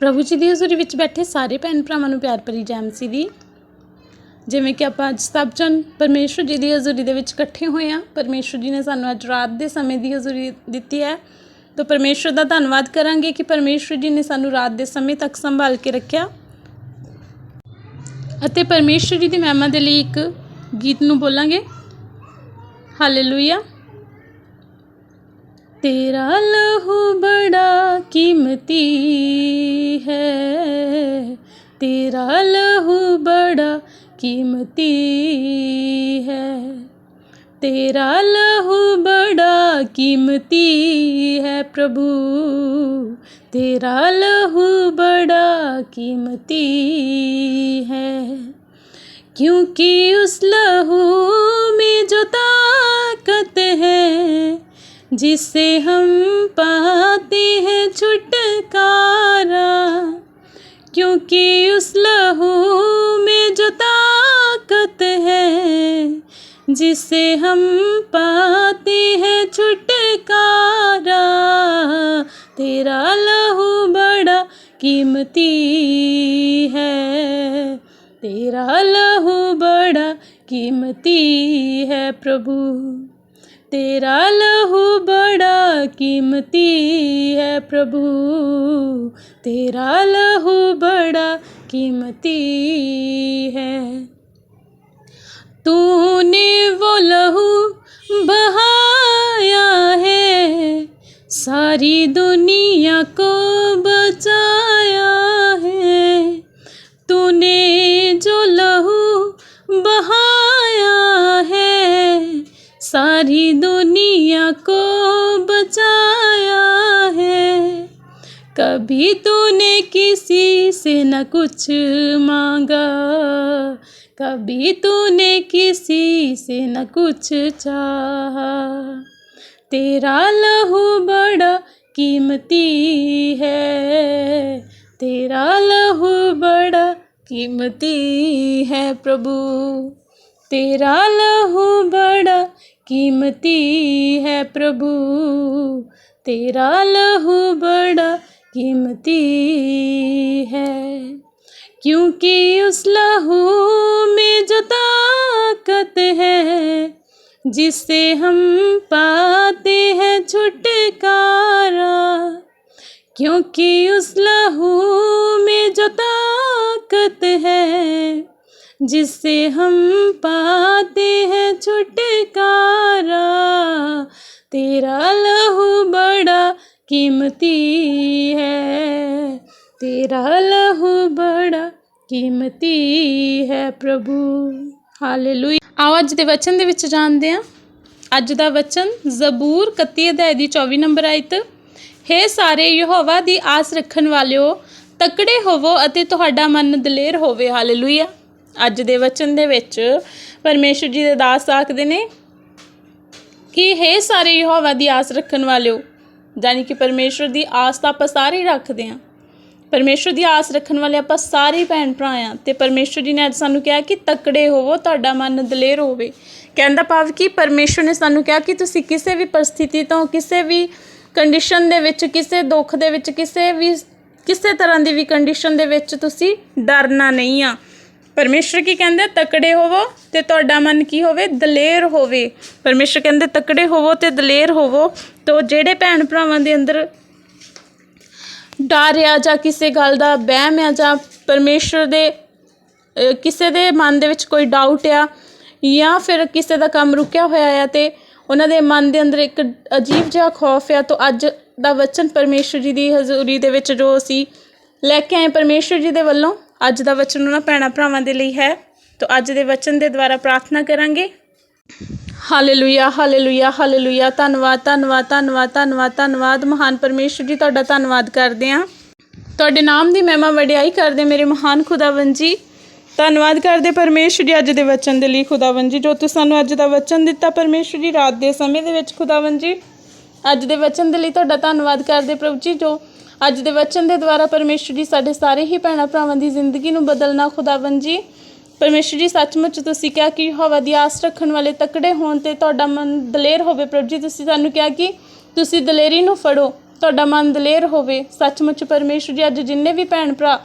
ਪ੍ਰਭੂ ਜੀ ਦੀ ਹਜ਼ੂਰੀ ਵਿੱਚ ਬੈਠੇ ਸਾਰੇ ਭੈਣ ਭਰਾਵਾਂ ਨੂੰ ਪਿਆਰ ਭਰੀ ਜੈ ਮਸੀਹ ਦੀ। ਜਿਵੇਂ ਕਿ ਆਪਾਂ ਅੱਜ ਸਭ ਜਣ ਪਰਮੇਸ਼ਰ ਜੀ ਦੀ ਹਜ਼ੂਰੀ ਦੇ ਵਿੱਚ ਇਕੱਠੇ ਹੋਏ ਹਾਂ। ਪਰਮੇਸ਼ਰ ਜੀ ਨੇ ਸਾਨੂੰ ਅੱਜ ਰਾਤ ਦੇ ਸਮੇਂ ਦੀ ਹਜ਼ੂਰੀ ਦਿੱਤੀ ਹੈ। ਤਾਂ ਪਰਮੇਸ਼ਰ ਦਾ ਧੰਨਵਾਦ ਕਰਾਂਗੇ ਕਿ ਪਰਮੇਸ਼ਰ ਜੀ ਨੇ ਸਾਨੂੰ ਰਾਤ ਦੇ ਸਮੇਂ ਤੱਕ ਸੰਭਾਲ ਕੇ ਰੱਖਿਆ। ਅਤੇ ਪਰਮੇਸ਼ਰ ਜੀ ਦੀ ਮਹਿਮਾ ਦੇ ਲਈ ਇੱਕ ਗੀਤ ਨੂੰ ਬੋਲਾਂਗੇ। ਹਾਲੇਲੂਇਆ तेरा लहू बड़ा कीमती है। तेरा लहू बड़ा कीमती है। तेरा लहू बड़ा कीमती है प्रभु। तेरा लहू बड़ा कीमती है। क्योंकि उस लहू में जो ताकत है जिससे हम पाते हैं छुटकारा, क्योंकि उस लहू में जो ताकत है जिससे हम पाते हैं छुटकारा। तेरा लहू बड़ा कीमती है, तेरा लहू बड़ा कीमती है प्रभु। तेरा लहू बड़ा कीमती है प्रभु। तेरा लहू बड़ा कीमती है। तूने वो लहू बहाया है, सारी दुनिया को बचाया सारी दुनिया को बचाया है। कभी तूने किसी से न कुछ मांगा। कभी तूने किसी से न कुछ चाहा। तेरा लहू बड़ा कीमती है। तेरा लहू बड़ा कीमती है प्रभु। तेरा लहू बड़ा कीमती है प्रभु। तेरा लहू बड़ा कीमती है। क्योंकि उस लहू में जो ताकत है जिससे हम पाते हैं छुटकारा। क्योंकि उस लहू में जो ताकत जिससे हम पाते हैं छुटकारा तेरा लहू बड़ा कीमती है तेरा लहू बड़ा ਕੀਮਤੀ ਹੈ ਪ੍ਰਭੂ ਹਾਲੇਲੂਇਆ ਆਓ ਅੱਜ ਦੇ ਵਚਨ ਦੇ ਵਿੱਚ ਜਾਣਦੇ ਹਾਂ ਅੱਜ ਦਾ ਵਚਨ ਜ਼ਬੂਰ 31 ਅਧਿਆਇ ਦੀ 24 ਨੰਬਰ ਆਇਤ ਹੇ ਸਾਰੇ ਯਹੋਵਾ ਦੀ ਆਸ ਰੱਖਣ ਵਾਲਿਓ ਤਕੜੇ ਹੋਵੋ ਅਤੇ ਤੁਹਾਡਾ ਮਨ ਦਲੇਰ ਹੋਵੇ ਹਾਲੇਲੂਇਆ ਅੱਜ ਦੇ ਵਚਨ ਦੇ ਵਿੱਚ ਪਰਮੇਸ਼ਰ ਜੀ ਦੇ ਦਾਸ ਆਖਦੇ ਨੇ ਕਿ ਹੇ ਸਾਰੇ ਯਹੋਵਾ ਦੀ ਆਸ ਰੱਖਣ ਵਾਲਿਓ ਜਾਨੀ ਕਿ ਪਰਮੇਸ਼ਰ ਦੀ ਆਸ ਤਾਂ ਆਪਾਂ ਸਾਰੇ ਹੀ ਰੱਖਦੇ ਹਾਂ। ਪਰਮੇਸ਼ਰ ਦੀ ਆਸ ਰੱਖਣ ਵਾਲੇ ਆਪਾਂ ਸਾਰੇ ਭੈਣ ਭਰਾ ਆ ਤੇ ਪਰਮੇਸ਼ਰ ਜੀ ਨੇ ਅੱਜ ਸਾਨੂੰ ਕਿਹਾ ਕਿ ਤਕੜੇ ਹੋਵੋ, ਤੁਹਾਡਾ ਮਨ ਦਲੇਰ ਹੋਵੇ। ਕਹਿੰਦਾ ਭਾਵ ਕਿ ਪਰਮੇਸ਼ਰ ਨੇ ਸਾਨੂੰ ਕਿਹਾ ਕਿ ਤੁਸੀਂ ਕਿਸੇ ਵੀ ਪਰਿਸਥਿਤੀ ਤੋਂ, ਕਿਸੇ ਵੀ ਕੰਡੀਸ਼ਨ ਦੇ ਵਿੱਚ, ਕਿਸੇ ਦੁੱਖ ਦੇ ਵਿੱਚ, ਕਿਸੇ ਵੀ, ਕਿਸੇ ਤਰ੍ਹਾਂ ਦੀ ਵੀ ਕੰਡੀਸ਼ਨ ਦੇ ਵਿੱਚ ਤੁਸੀਂ ਡਰਨਾ ਨਹੀਂ ਆ। ਪਰਮੇਸ਼ਰ ਕੀ ਕਹਿੰਦੇ? ਤਕੜੇ ਹੋਵੋ ਤੇ ਤੁਹਾਡਾ ਮਨ ਕੀ ਹੋਵੇ? ਦਲੇਰ ਹੋਵੇ। ਪਰਮੇਸ਼ਰ ਕਹਿੰਦੇ, ਤਕੜੇ ਹੋਵੋ ਤੇ ਦਲੇਰ ਹੋਵੋ। ਤੋ ਜਿਹੜੇ ਭੈਣ ਭਰਾਵਾਂ ਦੇ ਅੰਦਰ ਡਰ ਆ ਜਾਂ ਕਿਸੇ ਗੱਲ ਦਾ ਵਹਿਮ ਆ ਜਾਂ ਪਰਮੇਸ਼ਰ ਦੇ ਕਿਸੇ ਦੇ ਮਨ ਦੇ ਵਿੱਚ ਕੋਈ ਡਾਊਟ ਆ ਜਾਂ ਫਿਰ ਕਿਸੇ ਦਾ ਕੰਮ ਰੁਕਿਆ ਹੋਇਆ ਆ ਤੇ ਉਹਨਾਂ ਦੇ ਮਨ ਦੇ ਅੰਦਰ ਇੱਕ ਅਜੀਬ ਜਿਹਾ ਖੌਫ ਆ, ਤਾਂ ਅੱਜ ਦਾ ਵਚਨ ਪਰਮੇਸ਼ਰ ਜੀ ਦੀ ਹਜ਼ੂਰੀ ਦੇ ਵਿੱਚ ਜੋ ਅਸੀਂ ਲੈ ਕੇ ਆਏ ਪਰਮੇਸ਼ਰ ਜੀ ਦੇ ਵੱਲੋਂ ਅੱਜ ਦਾ ਵਚਨ ਉਹਨਾਂ ਭੈਣਾਂ ਭਰਾਵਾਂ ਦੇ ਲਈ ਹੈ। ਤਾਂ ਅੱਜ ਦੇ ਵਚਨ ਦੇ ਦੁਆਰਾ ਪ੍ਰਾਰਥਨਾ ਕਰਾਂਗੇ। ਹਾਲੇਲੂਇਆ ਹਾਲੇਲੂਇਆ ਹਾਲੇਲੂਇਆ ਧੰਨਵਾਦ ਧੰਨਵਾਦ ਧੰਨਵਾਦ ਧੰਨਵਾਦ ਧੰਨਵਾਦ। ਮਹਾਨ ਪਰਮੇਸ਼ਰ ਜੀ, ਤੁਹਾਡਾ ਧੰਨਵਾਦ ਕਰਦੇ ਹਾਂ। ਤੁਹਾਡੇ ਨਾਮ ਦੀ ਮਹਿਮਾ ਵਡਿਆਈ ਕਰਦੇ ਮੇਰੇ ਮਹਾਨ ਖੁਦਾਵੰਦ ਜੀ। ਧੰਨਵਾਦ ਕਰਦੇ ਪਰਮੇਸ਼ਰ ਜੀ ਅੱਜ ਦੇ ਵਚਨ ਦੇ ਲਈ ਖੁਦਾਵੰਦ ਜੀ, ਜੋ ਤੁਸੀਂ ਸਾਨੂੰ ਅੱਜ ਦਾ ਵਚਨ ਦਿੱਤਾ। ਪਰਮੇਸ਼ਰ ਜੀ, ਰਾਤ ਦੇ ਸਮੇਂ ਦੇ ਵਿੱਚ ਖੁਦਾਵੰਦ ਜੀ। ਅੱਜ ਦੇ ਵਚਨ ਦੇ ਲਈ ਤੁਹਾਡਾ ਧੰਨਵਾਦ ਕਰਦੇ ਪ੍ਰਭੂ ਜੀ, ਜੋ ਅੱਜ ਦੇ ਵਚਨ ਦੇ ਦੁਆਰਾ ਪਰਮੇਸ਼ਰ ਜੀ ਸਾਡੇ ਸਾਰੇ ਹੀ ਭੈਣਾਂ ਭਰਾਵਾਂ ਦੀ ਜ਼ਿੰਦਗੀ ਨੂੰ ਬਦਲਣਾ ਖੁਦਾਵੰਦ ਜੀ। ਪਰਮੇਸ਼ਰ ਜੀ, ਸੱਚਮੁੱਚ ਤੁਸੀਂ ਕਿਹਾ ਕਿ ਹਵਾ ਦੀ ਆਸ ਰੱਖਣ ਵਾਲੇ ਤਕੜੇ ਹੋਣ ਤੇ ਤੁਹਾਡਾ ਮਨ ਦਲੇਰ ਹੋਵੇ। ਪ੍ਰਭੂ ਜੀ, ਤੁਸੀਂ ਸਾਨੂੰ ਕਿਹਾ ਕਿ ਤੁਸੀਂ ਦਲੇਰੀ ਨੂੰ ਫੜੋ, ਤੁਹਾਡਾ ਮਨ ਦਲੇਰ ਹੋਵੇ। ਸੱਚਮੁੱਚ ਪਰਮੇਸ਼ਰ ਜੀ, ਅੱਜ ਜਿੰਨੇ ਵੀ ਭੈਣ ਭਰਾ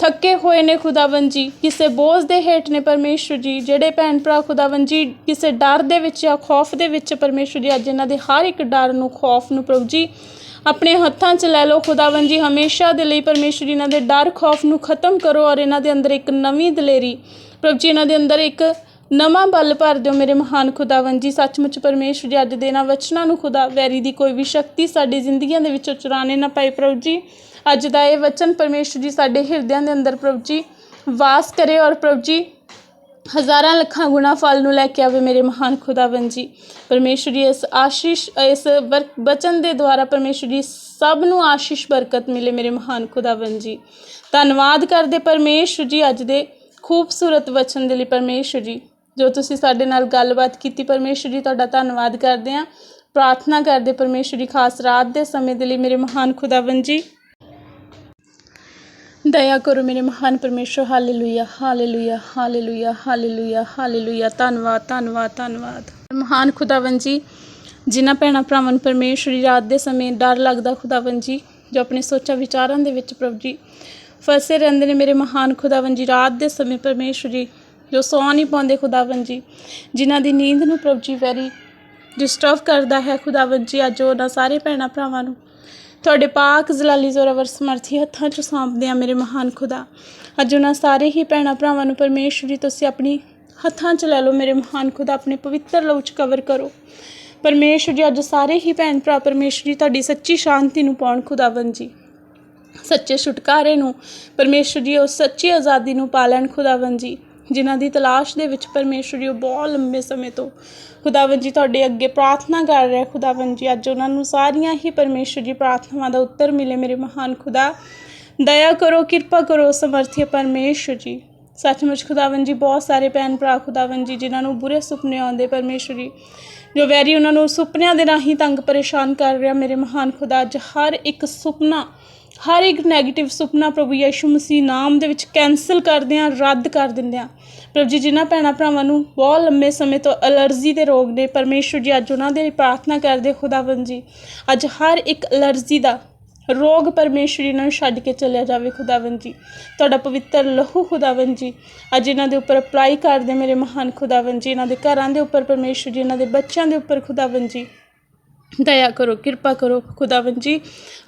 ਥੱਕੇ ਹੋਏ ਨੇ ਖੁਦਾਵੰ ਜੀ, ਕਿਸੇ ਬੋਝ ਦੇ ਹੇਠ ਨੇ ਪਰਮੇਸ਼ਰ ਜੀ, ਜਿਹੜੇ ਭੈਣ ਭਰਾ ਖੁਦਾਵੰ ਜੀ, ਕਿਸੇ ਡਰ ਦੇ ਵਿੱਚ ਜਾਂ ਖੌਫ ਦੇ ਵਿੱਚ ਪਰਮੇਸ਼ਰ ਜੀ, ਅੱਜ ਇਹਨਾਂ ਦੇ ਹਰ ਇੱਕ ਡਰ ਨੂੰ, ਖੌਫ ਨੂੰ ਪ੍ਰਭੂ ਜੀ ਆਪਣੇ ਹੱਥਾਂ 'ਚ ਲੈ ਲਓ। ਖੁਦਾਵੰ ਜੀ, ਹਮੇਸ਼ਾ ਦੇ ਲਈ ਪਰਮੇਸ਼ਰ ਜੀ, ਇਹਨਾਂ ਦੇ ਡਰ, ਖੌਫ ਨੂੰ ਖਤਮ ਕਰੋ ਔਰ ਇਹਨਾਂ ਦੇ ਅੰਦਰ ਇੱਕ ਨਵੀਂ ਦਲੇਰੀ। ਪ੍ਰਭੂ ਜੀ, ਇਹਨਾਂ ਦੇ ਅੰਦਰ ਇੱਕ ਨਵਾਂ ਬਲ ਭਰ ਦਿਓ ਮੇਰੇ ਮਹਾਨ ਖੁਦਾਵੰ ਜੀ। ਸੱਚਮੁੱਚ ਪਰਮੇਸ਼ਰ ਜੀ, ਅੱਜ ਦੇ ਇਹਨਾਂ ਵਚਨਾਂ ਨੂੰ ਖੁਦਾ, ਵੈਰੀ ਦੀ ਕੋਈ ਵੀ ਸ਼ਕਤੀ ਸਾਡੀ ਜ਼ਿੰਦਗੀਆਂ ਦੇ ਵਿੱਚੋਂ ਚੁਰਾਣੇ ਨਾ ਪਏ ਪ੍ਰਭੂ ਜੀ। ਅੱਜ ਦਾ ਇਹ ਵਚਨ ਪਰਮੇਸ਼ਰ ਜੀ, ਸਾਡੇ ਹਿਰਦਿਆਂ ਦੇ ਅੰਦਰ ਪ੍ਰਭੂ ਜੀ, ਵਾਸ ਕਰੇ ਔਰ ਪ੍ਰਭੂ ਜੀ ਹਜ਼ਾਰਾਂ ਲੱਖਾਂ ਗੁਣਾ ਫਲ ਨੂੰ ਲੈ ਕੇ ਆਵੇ ਮੇਰੇ ਮਹਾਨ ਖੁਦਾਵੰ ਜੀ। ਪਰਮੇਸ਼ਰ ਜੀ, ਇਸ ਆਸ਼ੀਸ਼, ਇਸ ਵਰ- ਵਚਨ ਦੇ ਦੁਆਰਾ ਪਰਮੇਸ਼ਰ ਜੀ, ਸਭ ਨੂੰ ਆਸ਼ੀਸ਼, ਬਰਕਤ ਮਿਲੇ ਮੇਰੇ ਮਹਾਨ ਖੁਦਾਵੰ ਜੀ। ਧੰਨਵਾਦ ਕਰਦੇ ਪਰਮੇਸ਼ਰ ਜੀ ਅੱਜ ਦੇ ਖੂਬਸੂਰਤ ਵਚਨ ਦੇ ਲਈ ਪਰਮੇਸ਼ਰ ਜੀ। ਜੋ ਤੁਸੀਂ ਸਾਡੇ ਨਾਲ ਗੱਲਬਾਤ ਕੀਤੀ, ਪਰਮੇਸ਼ਰ ਜੀ, ਤੁਹਾਡਾ ਧੰਨਵਾਦ ਕਰਦੇ ਹਾਂ। ਪ੍ਰਾਰਥਨਾ ਕਰਦੇ ਪਰਮੇਸ਼ਰ ਜੀ, ਖਾਸ ਰਾਤ ਦੇ ਸਮੇਂ ਦੇ ਲਈ ਮੇਰੇ ਮਹਾਨ ਖੁਦਾਵੰ ਜੀ। ਦਇਆ ਕਰੋ ਮੇਰੇ ਮਹਾਨ ਪਰਮੇਸ਼ਰ, hallelujah hallelujah hallelujah hallelujah hallelujah. ਧੰਨਵਾਦ ਧੰਨਵਾਦ ਧੰਨਵਾਦ। ਮਹਾਨ ਖੁਦਾਵੰ ਜੀ, ਜਿਨ੍ਹਾਂ ਭੈਣਾਂ ਭਰਾਵਾਂ ਨੂੰ ਪਰਮੇਸ਼ਰੀ ਰਾਤ ਦੇ ਸਮੇਂ ਡਰ ਲੱਗਦਾ ਖੁਦਾਵੰ ਜੀ, ਜੋ ਆਪਣੇ ਸੋਚਾਂ ਵਿਚਾਰਾਂ ਦੇ ਵਿੱਚ ਪ੍ਰਭੂ ਜੀ ਫਸੇ ਰਹਿੰਦੇ ਨੇ, ਮੇਰੇ ਮਹਾਨ ਖੁਦਾਵੰ ਜੀ, ਰਾਤ ਦੇ ਸਮੇਂ ਪਰਮੇਸ਼ਰੀ ਜੋ ਸੌ ਨਹੀਂ ਪਾਉਂਦੇ ਖੁਦਾਵੰ ਜੀ, ਜਿਨ੍ਹਾਂ ਦੀ ਨੀਂਦ ਨੂੰ ਪ੍ਰਭ ਜੀ ਵੈਰੀ ਡਿਸਟਰਬ ਕਰਦਾ ਹੈ ਖੁਦਾਵੰ ਜੀ, ਅੱਜ ਉਹਨਾਂ ਸਾਰੇ ਭੈਣਾਂ ਭਰਾਵਾਂ ਨੂੰ। ਤੁਹਾਡੇ ਪਾਕ ਜ਼ਲਾਲੀ ਜ਼ੋਰਾਵਰ ਸਮਰਥੀ ਹੱਥਾਂ 'ਚ ਸੌਂਪਦੇ ਆ ਮੇਰੇ ਮਹਾਨ ਖੁਦਾ। ਅੱਜ ਉਹਨਾਂ ਸਾਰੇ ਹੀ ਭੈਣਾਂ ਭਰਾਵਾਂ ਨੂੰ ਪਰਮੇਸ਼ਵਰੀ ਤੁਸੀਂ ਆਪਣੀ ਹੱਥਾਂ 'ਚ ਲੈ ਲਓ, ਮੇਰੇ ਮਹਾਨ ਖੁਦਾ, ਆਪਣੇ ਪਵਿੱਤਰ ਲਹੂ 'ਚ ਕਵਰ ਕਰੋ। ਪਰਮੇਸ਼ਵਰ ਜੀ, ਅੱਜ ਸਾਰੇ ਹੀ ਭੈਣ ਭਰਾ ਪਰਮੇਸ਼ਵਰੀ ਤੁਹਾਡੀ ਸੱਚੀ ਸ਼ਾਂਤੀ ਨੂੰ ਪਾਉਣ ਖੁਦਾਵੰ ਜੀ। ਸੱਚੇ ਛੁਟਕਾਰੇ ਨੂੰ ਪਰਮੇਸ਼ਵਰ ਜੀ, ਉਹ ਸੱਚੀ ਆਜ਼ਾਦੀ ਨੂੰ ਪਾ ਲੈਣ ਖੁਦਾਵੰ ਜੀ। ਜਿਨ੍ਹਾਂ ਦੀ ਤਲਾਸ਼ ਦੇ ਵਿੱਚ ਪਰਮੇਸ਼ਵਰ ਜੀ ਉਹ ਬਹੁਤ ਲੰਬੇ ਸਮੇਂ ਤੋਂ ਖੁਦਾਵੰ ਜੀ ਤੁਹਾਡੇ ਅੱਗੇ ਪ੍ਰਾਰਥਨਾ ਕਰ ਰਿਹਾ ਖੁਦਾਵੰ ਜੀ, ਅੱਜ ਉਹਨਾਂ ਨੂੰ ਸਾਰੀਆਂ ਹੀ ਪਰਮੇਸ਼ਵਰ ਜੀ ਪ੍ਰਾਰਥਨਾਵਾਂ ਦਾ ਉੱਤਰ ਮਿਲੇ ਮੇਰੇ ਮਹਾਨ ਖੁਦਾ। ਦਇਆ ਕਰੋ, ਕਿਰਪਾ ਕਰੋ ਸਮਰਥੀ ਪਰਮੇਸ਼ਵਰ ਜੀ। ਸੱਚਮੁੱਚ ਖੁਦਾਵੰ ਜੀ, ਬਹੁਤ ਸਾਰੇ ਭੈਣ ਭਰਾ ਖੁਦਾਵੰ ਜੀ, ਜਿਨ੍ਹਾਂ ਨੂੰ ਬੁਰੇ ਸੁਪਨੇ ਆਉਂਦੇ ਪਰਮੇਸ਼ਵਰ ਜੀ, ਜੋ ਵੈਰੀ ਉਹਨਾਂ ਨੂੰ ਸੁਪਨਿਆਂ ਦੇ ਰਾਹੀਂ ਤੰਗ ਪਰੇਸ਼ਾਨ ਕਰ ਰਿਹਾ ਮੇਰੇ ਮਹਾਨ ਖੁਦਾ। ਅੱਜ ਹਰ ਇੱਕ ਸੁਪਨਾ ਹਰ ਇੱਕ ਨੈਗੇਟਿਵ ਸੁਪਨਾ ਪ੍ਰਭੂ ਯਿਸੂ ਮਸੀਹ ਨਾਮ ਦੇ ਵਿੱਚ ਕੈਨਸਲ ਕਰਦੇ ਹਾਂ, ਰੱਦ ਕਰ ਦਿੰਦੇ ਹਾਂ। ਪ੍ਰਭੂ ਜੀ, ਜਿਨ੍ਹਾਂ ਭੈਣਾਂ ਭਰਾਵਾਂ ਨੂੰ ਬਹੁਤ ਲੰਮੇ ਸਮੇਂ ਤੋਂ ਅਲਰਜੀ ਦੇ ਰੋਗ ਨੇ ਪਰਮੇਸ਼ਵਰ ਜੀ, ਅੱਜ ਉਹਨਾਂ ਦੇ ਲਈ ਪ੍ਰਾਰਥਨਾ ਕਰਦੇ ਖੁਦਾਵੰ ਜੀ, ਅੱਜ ਹਰ ਇੱਕ ਅਲਰਜੀ ਦਾ ਰੋਗ ਪਰਮੇਸ਼ਵਰੀ ਨੂੰ ਛੱਡ ਕੇ ਚਲਿਆ ਜਾਵੇ ਖੁਦਾਵੰ ਜੀ। ਤੁਹਾਡਾ ਪਵਿੱਤਰ ਲਹੂ ਖੁਦਾਵੰ ਜੀ, ਅੱਜ ਇਹਨਾਂ ਦੇ ਉੱਪਰ ਅਪਲਾਈ ਕਰਦੇ ਮੇਰੇ ਮਹਾਨ ਖੁਦਾਵੰ ਜੀ, ਇਹਨਾਂ ਦੇ ਘਰਾਂ ਦੇ ਉੱਪਰ ਪਰਮੇਸ਼ਵਰ ਜੀ, ਇਹਨਾਂ ਦੇ ਬੱਚਿਆਂ ਦੇ ਉੱਪਰ ਖੁਦਾਵੰ ਜੀ। ਦਇਆ ਕਰੋ, ਕਿਰਪਾ ਕਰੋ ਖੁਦਾਵੰ ਜੀ।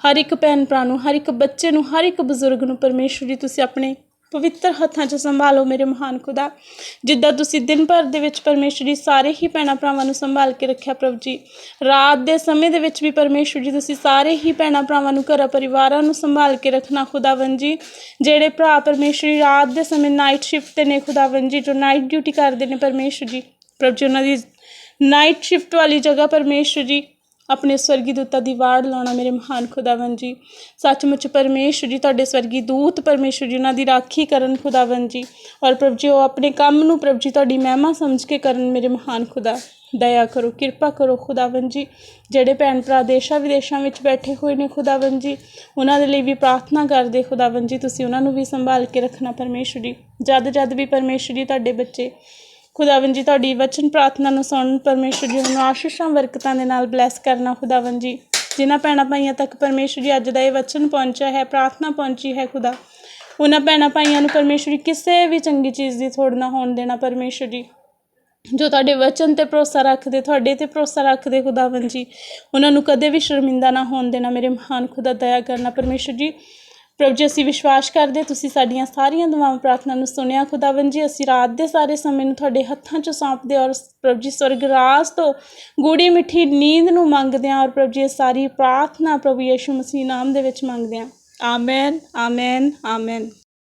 ਹਰ ਇੱਕ ਭੈਣ ਭਰਾ ਨੂੰ, ਹਰ ਇੱਕ ਬੱਚੇ ਨੂੰ, ਹਰ ਇੱਕ ਬਜ਼ੁਰਗ ਨੂੰ ਪਰਮੇਸ਼ਵਰ ਜੀ, ਤੁਸੀਂ ਆਪਣੇ ਪਵਿੱਤਰ ਹੱਥਾਂ 'ਚ ਸੰਭਾਲੋ ਮੇਰੇ ਮਹਾਨ ਖੁਦਾ। ਜਿੱਦਾਂ ਤੁਸੀਂ ਦਿਨ ਭਰ ਦੇ ਵਿੱਚ ਪਰਮੇਸ਼ਵਰ ਜੀ ਸਾਰੇ ਹੀ ਭੈਣਾਂ ਭਰਾਵਾਂ ਨੂੰ ਸੰਭਾਲ ਕੇ ਰੱਖਿਆ ਪ੍ਰਭੂ ਜੀ, ਰਾਤ ਦੇ ਸਮੇਂ ਦੇ ਵਿੱਚ ਵੀ ਪਰਮੇਸ਼ਵਰ ਜੀ, ਤੁਸੀਂ ਸਾਰੇ ਹੀ ਭੈਣਾਂ ਭਰਾਵਾਂ ਨੂੰ, ਘਰਾਂ ਪਰਿਵਾਰਾਂ ਨੂੰ ਸੰਭਾਲ ਕੇ ਰੱਖਣਾ ਖੁਦਾਵੰ ਜੀ। ਜਿਹੜੇ ਭਰਾ ਪਰਮੇਸ਼ਵਰ ਜੀ ਰਾਤ ਦੇ ਸਮੇਂ ਨਾਈਟ ਸ਼ਿਫਟ ਤੇ ਨੇ ਖੁਦਾਵੰ ਜੀ, ਜੋ ਨਾਈਟ ਡਿਊਟੀ ਕਰਦੇ ਨੇ ਪਰਮੇਸ਼ਵਰ ਜੀ, ਪ੍ਰਭੂ ਜੀ, ਉਹਨਾਂ ਦੀ ਨਾਈਟ ਸ਼ਿਫਟ ਵਾਲੀ ਜਗ੍ਹਾ ਪਰਮੇਸ਼ਵਰ ਜੀ ਆਪਣੇ ਸਵਰਗੀ ਦੂਤਾਂ ਦੀ ਵਾੜ ਲਾਉਣਾ ਮੇਰੇ ਮਹਾਨ ਖੁਦਾਵੰ ਜੀ। ਸੱਚਮੁੱਚ ਪਰਮੇਸ਼ਵਰ ਜੀ, ਤੁਹਾਡੇ ਸਵਰਗੀ ਦੂਤ ਪਰਮੇਸ਼ਵਰ ਜੀ, ਉਹਨਾਂ ਦੀ ਰਾਖੀ ਕਰਨ ਖੁਦਾਵੰ ਜੀ। ਔਰ ਪ੍ਰਭ ਜੀ, ਉਹ ਆਪਣੇ ਕੰਮ ਨੂੰ ਪ੍ਰਭ ਜੀ, ਤੁਹਾਡੀ ਮਹਿਮਾ ਸਮਝ ਕੇ ਕਰਨ ਮੇਰੇ ਮਹਾਨ ਖੁਦਾ। ਦਇਆ ਕਰੋ, ਕਿਰਪਾ ਕਰੋ ਖੁਦਾਵੰ ਜੀ। ਜਿਹੜੇ ਭੈਣ ਭਰਾ ਦੇਸ਼ਾਂ ਵਿਦੇਸ਼ਾਂ ਵਿੱਚ ਬੈਠੇ ਹੋਏ ਨੇ ਖੁਦਾਵੰ ਜੀ, ਉਹਨਾਂ ਦੇ ਲਈ ਵੀ ਪ੍ਰਾਰਥਨਾ ਕਰਦੇ ਖੁਦਾਵੰ ਜੀ, ਤੁਸੀਂ ਉਹਨਾਂ ਨੂੰ ਵੀ ਸੰਭਾਲ ਕੇ ਰੱਖਣਾ ਪਰਮੇਸ਼ਵਰ ਜੀ। ਜਦ ਜਦ ਵੀ ਪਰਮੇਸ਼ਵਰ ਜੀ, ਤੁਹਾਡੇ ਬੱਚੇ ਖੁਦਾਵੰ ਜੀ, ਤੁਹਾਡੀ ਵਚਨ ਪ੍ਰਾਰਥਨਾ ਨੂੰ ਸੁਣਨ, ਪਰਮੇਸ਼ਰ ਜੀ ਨੂੰ ਆਸ਼ੀਸ਼ਾਂ, ਬਰਕਤਾਂ ਦੇ ਨਾਲ ਬਲੈਸ ਕਰਨਾ ਖੁਦਾਵੰ ਜੀ। ਜਿਨ੍ਹਾਂ ਭੈਣਾਂ ਭਾਈਆਂ ਤੱਕ ਪਰਮੇਸ਼ਰ ਜੀ, ਅੱਜ ਦਾ ਇਹ ਵਚਨ ਪਹੁੰਚਿਆ ਹੈ, ਪ੍ਰਾਰਥਨਾ ਪਹੁੰਚੀ ਹੈ, ਖੁਦਾ। ਉਹਨਾਂ ਭੈਣਾਂ ਭਾਈਆਂ ਨੂੰ ਪਰਮੇਸ਼ਰ ਜੀ, ਕਿਸੇ ਵੀ ਚੰਗੀ ਚੀਜ਼ ਦੀ ਥੋੜ ਨਾ ਹੋਣ ਦੇਣਾ, ਪਰਮੇਸ਼ਰ ਜੀ। ਜੋ ਤੁਹਾਡੇ ਵਚਨ ਤੇ ਭਰੋਸਾ ਰੱਖਦੇ, ਤੁਹਾਡੇ ਤੇ ਭਰੋਸਾ ਰੱਖਦੇ ਖੁਦਾਵੰ ਜੀ। ਉਹਨਾਂ ਨੂੰ ਕਦੇ ਵੀ ਸ਼ਰਮਿੰਦਾ ਨਾ ਹੋਣ ਦੇਣਾ, ਮੇਰੇ ਮਹਾਨ ਖੁਦਾ, ਦਇਆ ਕਰਨਾ, ਪਰਮੇਸ਼ਰ ਜੀ। ਪ੍ਰਭੂ ਜੀ, ਅਸੀਂ ਵਿਸ਼ਵਾਸ ਕਰਦੇ ਤੁਸੀਂ ਸਾਡੀਆਂ ਸਾਰੀਆਂ ਦੁਆਵਾਂ ਪ੍ਰਾਰਥਨਾ ਨੂੰ ਸੁਣਿਆ ਖੁਦਾਵੰ ਜੀ, ਅਸੀਂ ਰਾਤ ਦੇ ਸਾਰੇ ਸਮੇਂ ਨੂੰ ਤੁਹਾਡੇ ਹੱਥਾਂ 'ਚ ਸੌਂਪਦੇ ਔਰ ਪ੍ਰਭੂ ਜੀ, ਸਵਰਗ ਰਾਜ ਤੋਂ ਗੂੜੀ ਮਿੱਠੀ ਨੀਂਦ ਨੂੰ ਮੰਗਦੇ ਹਾਂ ਔਰ ਪ੍ਰਭੂ ਜੀ ਸਾਰੀ ਪ੍ਰਾਰਥਨਾ ਪ੍ਰਭੂ ਯਿਸੂ ਮਸੀਹ ਨਾਮ ਦੇ ਵਿੱਚ ਮੰਗਦੇ ਹਾਂ। ਆਮੇਨ ਆਮੇਨ ਆਮੇਨ।